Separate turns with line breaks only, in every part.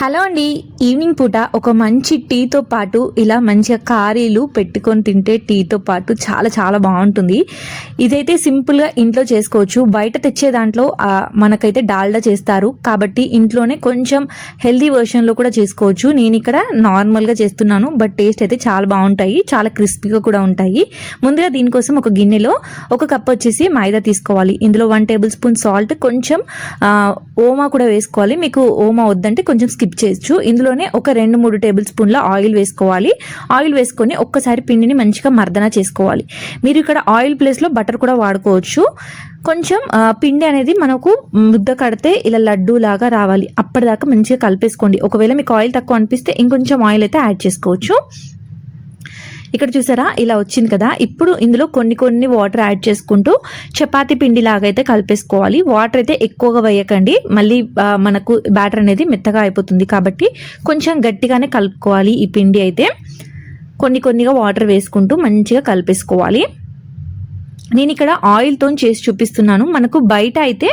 Hello అండి. Evening పూట ఒక మంచి టీతో పాటు ఇలా మంచిగా కారీలు పెట్టుకొని తింటే టీతో పాటు చాలా చాలా బాగుంటుంది. ఇదైతే సింపుల్గా ఇంట్లో చేసుకోవచ్చు. బయట తెచ్చే దాంట్లో మనకైతే డాల్డా చేస్తారు. కాబట్టి ఇంట్లోనే కొంచెం హెల్దీ వెర్షన్లో కూడా చేసుకోవచ్చు. నేను ఇక్కడ నార్మల్గా చేస్తున్నాను. బట్ టేస్ట్ అయితే చాలా బాగుంటాయి. చాలా క్రిస్పీగా కూడా ఉంటాయి. ముందుగా దీనికోసం ఒక గిన్నెలో ఒక కప్ వచ్చేసి మైదా తీసుకోవాలి. ఇందులో వన్ టేబుల్ స్పూన్ సాల్ట్ కొంచెం ఓమా కూడా వేసుకోవాలి. మీకు ఓమా వద్దంటే కొంచెం స్కిప్ చేయొచ్చు ఇందులోనే ఒక రెండు మూడు టేబుల్ స్పూన్ల ఆయిల్ వేసుకోవాలి. ఆయిల్ వేసుకొని ఒక్కసారి పిండిని మంచిగా మర్దన చేసుకోవాలి. మీరు ఇక్కడ ఆయిల్ ప్లేస్లో బటర్ కూడా వాడుకోవచ్చు. కొంచెం పిండి అనేది మనకు ముద్ద కడితే ఇలా లడ్డు లాగా రావాలి. అప్పటిదాకా మంచిగా కలిపేసుకోండి. ఒకవేళ మీకు ఆయిల్ తక్కువ అనిపిస్తే ఇంకొంచెం ఆయిల్ అయితే యాడ్ చేసుకోవచ్చు. ఇక్కడ చూసారా? ఇలా వచ్చింది కదా. ఇప్పుడు ఇందులో కొన్ని కొన్ని వాటర్ యాడ్ చేసుకుంటూ చపాతి పిండి లాగా అయితే కలిపేసుకోవాలి. వాటర్ అయితే ఎక్కువగా వేయకండి. మళ్ళీ మనకు బ్యాటర్ అనేది మెత్తగా అయిపోతుంది కాబట్టి కొంచెం గట్టిగానే కలుపుకోవాలి ఈ పిండి అయితే. కొన్ని కొన్నిగా వాటర్ వేసుకుంటూ మంచిగా కలిపేసుకోవాలి. నేను ఇక్కడ ఆయిల్తో చేసి చూపిస్తున్నాను. మనకు బయట అయితే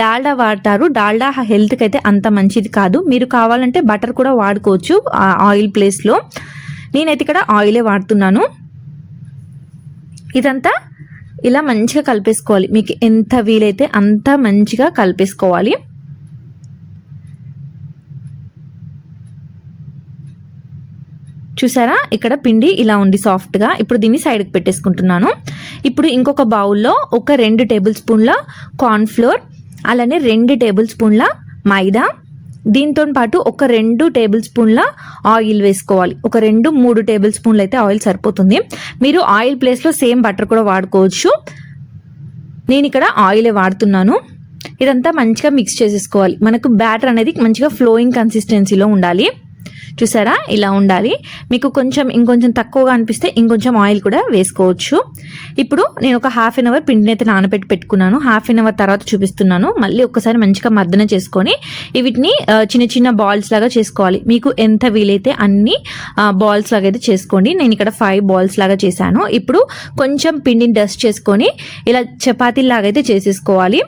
డాల్డా వాడతారు. డాల్డా హెల్త్కి అయితే అంత మంచిది కాదు. మీరు కావాలంటే బటర్ కూడా వాడుకోవచ్చు ఆయిల్ ప్లేస్లో నేనైతే ఇక్కడ ఆయిలే వాడుతున్నాను. ఇదంతా ఇలా మంచిగా కలిపేసుకోవాలి. మీకు ఎంత వీలైతే అంత మంచిగా కలిపేసుకోవాలి. చూసారా? ఇక్కడ పిండి ఇలా ఉంది సాఫ్ట్గా. ఇప్పుడు దీన్ని సైడ్కి పెట్టేసుకుంటున్నాను. ఇప్పుడు ఇంకొక బౌల్లో ఒక రెండు టేబుల్ స్పూన్ల కార్న్ఫ్లోర్ అలానే రెండు టేబుల్ స్పూన్ల మైదా దీంతో పాటు ఒక రెండు టేబుల్ స్పూన్ల ఆయిల్ వేసుకోవాలి. ఒక రెండు మూడు టేబుల్ స్పూన్లు అయితే ఆయిల్ సరిపోతుంది. మీరు ఆయిల్ ప్లేస్లో సేమ్ బటర్ కూడా వాడుకోవచ్చు. నేను ఇక్కడ ఆయిలే వాడుతున్నాను. ఇదంతా మంచిగా మిక్స్ చేసేసుకోవాలి. మనకు బ్యాటర్ అనేది మంచిగా ఫ్లోయింగ్ కన్సిస్టెన్సీలో ఉండాలి. చూసారా? ఇలా ఉండాలి. మీకు కొంచెం ఇంకొంచెం తక్కువగా అనిపిస్తే ఇంకొంచెం ఆయిల్ కూడా వేసుకోవచ్చు. ఇప్పుడు నేను ఒక హాఫ్ అన్ అవర్ పిండిని అయితే నానబెట్టి పెట్టుకున్నాను. హాఫ్ అన్ అవర్ తర్వాత చూపిస్తున్నాను. మళ్ళీ ఒకసారి మంచిగా మర్దన చేసుకొని వీటిని చిన్న చిన్న బాల్స్ లాగా చేసుకోవాలి. మీకు ఎంత వీలైతే అన్ని బాల్స్ లాగా అయితే చేసుకోండి. నేను ఇక్కడ ఫైవ్ బాల్స్ లాగా చేశాను. ఇప్పుడు కొంచెం పిండిని డస్ట్ చేసుకొని ఇలా చపాతీ లాగా అయితే చేసేసుకోవాలి.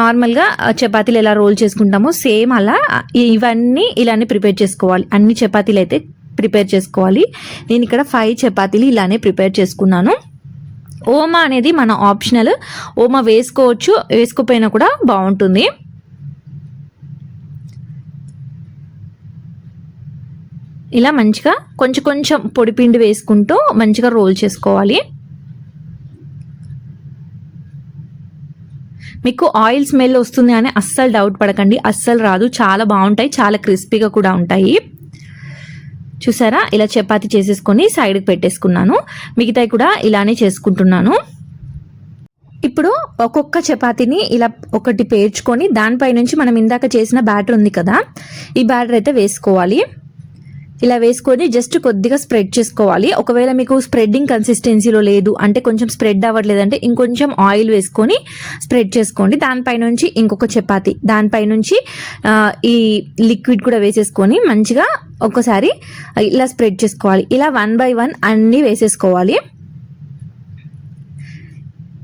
నార్మల్గా చపాతీలు ఎలా రోల్ చేసుకుంటామో సేమ్ అలా ఇవన్నీ ఇలానే ప్రిపేర్ చేసుకోవాలి. అన్ని చపాతీలు అయితే ప్రిపేర్ చేసుకోవాలి. నేను ఇక్కడ ఫైవ్ చపాతీలు ఇలానే ప్రిపేర్ చేసుకున్నాను. ఓమా అనేది మన ఆప్షనల్ ఓమా వేసుకోవచ్చు వేసుకోపోయినా కూడా బాగుంటుంది. ఇలా మంచిగా కొంచెం కొంచెం పొడిపిండి వేసుకుంటూ మంచిగా రోల్ చేసుకోవాలి. మీకు ఆయిల్ స్మెల్ వస్తుంది అని అస్సలు డౌట్ పడకండి. అస్సలు రాదు. చాలా బాగుంటాయి. చాలా క్రిస్పీగా కూడా ఉంటాయి. చూసారా? ఇలా చపాతి చేసేసుకొని సైడ్కి పెట్టేసుకున్నాను. మిగతాయి కూడా ఇలానే చేసుకుంటున్నాను. ఇప్పుడు ఒక్కొక్క చపాతీని ఇలా ఒకటి పేర్చుకొని దానిపై నుంచి మనం ఇందాక చేసిన బ్యాటర్ ఉంది కదా ఈ బ్యాటర్ అయితే వేసుకోవాలి. ఇలా వేసుకొని జస్ట్ కొద్దిగా స్ప్రెడ్ చేసుకోవాలి. ఒకవేళ మీకు స్ప్రెడ్డింగ్ కన్సిస్టెన్సీలో లేదు అంటే కొంచెం స్ప్రెడ్ అవ్వట్లేదంటే ఇంకొంచెం ఆయిల్ వేసుకొని స్ప్రెడ్ చేసుకోండి. దానిపైనుంచి ఇంకొక చపాతి దానిపైనుంచి ఈ లిక్విడ్ కూడా వేసేసుకొని మంచిగా ఒకసారి ఇలా స్ప్రెడ్ చేసుకోవాలి. ఇలా వన్ బై వన్ అన్నీ వేసేసుకోవాలి.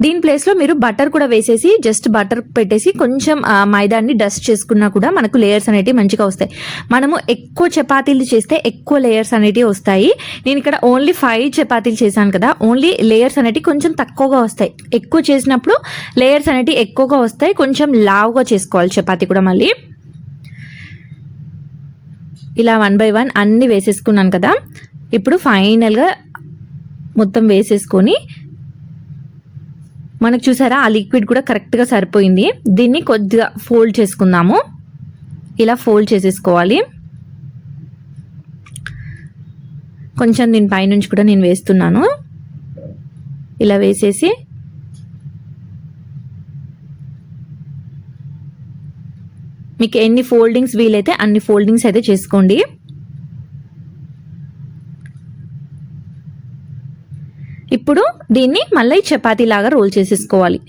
దీని ప్లేస్లో మీరు బటర్ కూడా వేసేసి జస్ట్ బటర్ పెట్టేసి కొంచెం మైదాన్ని డస్ట్ చేసుకున్నా కూడా మనకు లేయర్స్ అనేటివి మంచిగా వస్తాయి. మనము ఎక్కువ చపాతీలు చేస్తే ఎక్కువ లేయర్స్ అనేటివి వస్తాయి. నేను ఇక్కడ ఓన్లీ ఫైవ్ చపాతీలు చేశాను కదా ఓన్లీ లేయర్స్ అనేటివి కొంచెం తక్కువగా వస్తాయి. ఎక్కువ చేసినప్పుడు లేయర్స్ అనేటివి ఎక్కువగా వస్తాయి. కొంచెం లావుగా చేసుకోవాలి చపాతీ కూడా మళ్ళీ. ఇలా వన్ బై వన్ అన్ని వేసేసుకున్నాను కదా ఇప్పుడు ఫైనల్గా మొత్తం వేసేసుకొని మనకు చూసారా ఆ లిక్విడ్ కూడా కరెక్ట్గా సరిపోయింది. దీన్ని కొద్దిగా ఫోల్డ్ చేసుకుందాము. ఇలా ఫోల్డ్ చేసేసుకోవాలి. కొంచెం దీని పైనుంచి కూడా నేను వేస్తున్నాను. ఇలా వేసేసి మీకు ఎన్ని ఫోల్డింగ్స్ వీలైతే అన్ని ఫోల్డింగ్స్ అయితే చేసుకోండి. ఇప్పుడు దీన్ని మళ్ళీ చపాతీ లాగా రోల్ చేసేసుకోవాలి.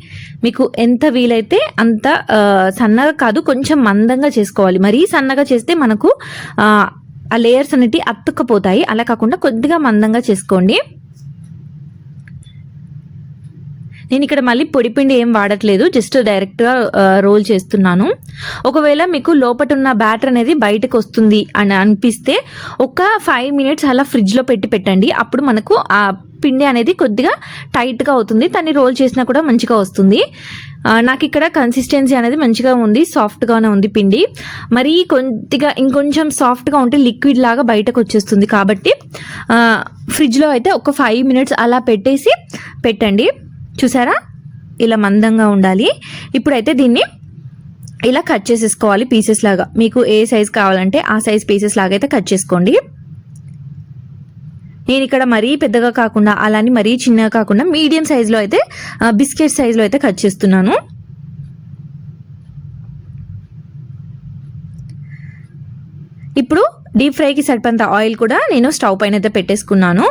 మీకు ఎంత వీలైతే అంత సన్నగా కాదు కొంచెం మందంగా చేసుకోవాలి. మరీ సన్నగా చేస్తే మనకు ఆ, ఆ లేయర్స్ అనేటివి అతుక్కపోతాయి. అలా కాకుండా కొద్దిగా మందంగా చేసుకోండి. నేను ఇక్కడ మళ్ళీ పొడి పిండి ఏం వాడట్లేదు జస్ట్ డైరెక్ట్గా రోల్ చేస్తున్నాను. ఒకవేళ మీకు లోపట ఉన్న బ్యాటర్ అనేది బయటకు వస్తుంది అని అనిపిస్తే ఒక ఫైవ్ మినిట్స్ అలా ఫ్రిడ్జ్లో పెట్టి పెట్టండి. అప్పుడు మనకు ఆ పిండి అనేది కొద్దిగా టైట్గా అవుతుంది. దాన్ని రోల్ చేసినా కూడా మంచిగా వస్తుంది. నాకు ఇక్కడ కన్సిస్టెన్సీ అనేది మంచిగా ఉంది సాఫ్ట్గానే ఉంది పిండి. మరి కొద్దిగా ఇంకొంచెం సాఫ్ట్గా ఉంటే లిక్విడ్ లాగా బయటకు వచ్చేస్తుంది కాబట్టి ఫ్రిడ్జ్లో అయితే ఒక ఫైవ్ మినిట్స్ అలా పెట్టేసి పెట్టండి. చూసారా? ఇలా మందంగా ఉండాలి. ఇప్పుడైతే దీన్ని ఇలా కట్ చేసేసుకోవాలి పీసెస్ లాగా. మీకు ఏ సైజ్ కావాలంటే ఆ సైజ్ పీసెస్ లాగా అయితే కట్ చేసుకోండి. నేను ఇక్కడ మరీ పెద్దగా కాకుండా అలానే మరీ చిన్నగా కాకుండా మీడియం సైజులో అయితే బిస్కెట్ సైజులో అయితే కట్ చేస్తున్నాను. ఇప్పుడు డీప్ ఫ్రైకి సరిపంత ఆయిల్ కూడా నేను స్టవ్ పైన అయితే పెట్టేసుకున్నాను.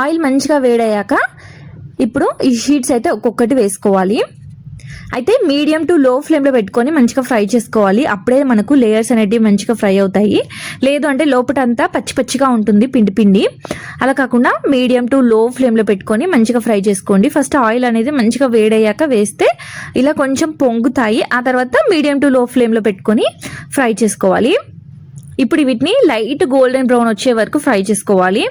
ఆయిల్ మంచిగా వేడయ్యాక ఇప్పుడు ఈ షీట్స్ అయితే ఒక్కొక్కటి వేసుకోవాలి. అయితే మీడియం టు లో ఫ్లేమ్లో పెట్టుకొని మంచిగా ఫ్రై చేసుకోవాలి. అప్పుడే మనకు లేయర్స్ అనేటివి మంచిగా ఫ్రై అవుతాయి. లేదు అంటే లోపటంతా పచ్చి పచ్చిగా ఉంటుంది పిండి పిండి. అలా కాకుండా మీడియం టు లో ఫ్లేమ్లో పెట్టుకొని మంచిగా ఫ్రై చేసుకోండి. ఫస్ట్ ఆయిల్ అనేది మంచిగా వేడయ్యాక వేస్తే ఇలా కొంచెం పొంగుతాయి. ఆ తర్వాత మీడియం టు లో ఫ్లేమ్లో పెట్టుకొని ఫ్రై చేసుకోవాలి. ఇప్పుడు వీటిని లైట్ గోల్డెన్ బ్రౌన్ వచ్చే వరకు ఫ్రై చేసుకోవాలి.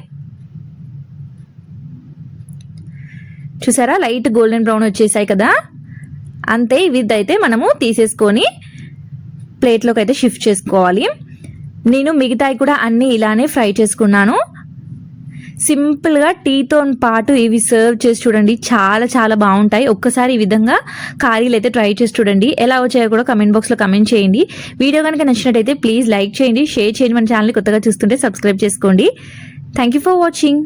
చూసారా? లైట్ గోల్డెన్ బ్రౌన్ వచ్చేసాయి కదా? అంతే ఇదైతే మనము తీసేసుకొని ప్లేట్లోకి అయితే షిఫ్ట్ చేసుకోవాలి. నేను మిగతాయి కూడా అన్నీ ఇలానే ఫ్రై చేసుకున్నాను. సింపుల్గా టీతో పాటు ఇవి సర్వ్ చేసి చూడండి. చాలా చాలా బాగుంటాయి. ఒక్కసారి ఈ విధంగా కారీలు అయితే ట్రై చేసి చూడండి. ఎలా వచ్చాయో కూడా కమెంట్ బాక్స్లో కమెంట్ చేయండి. వీడియో కనుక నచ్చినట్టయితే ప్లీజ్ లైక్ చేయండి షేర్ చేయండి మన ఛానల్ కొత్తగా చూస్తుంటే సబ్స్క్రైబ్ చేసుకోండి. Thank you for watching.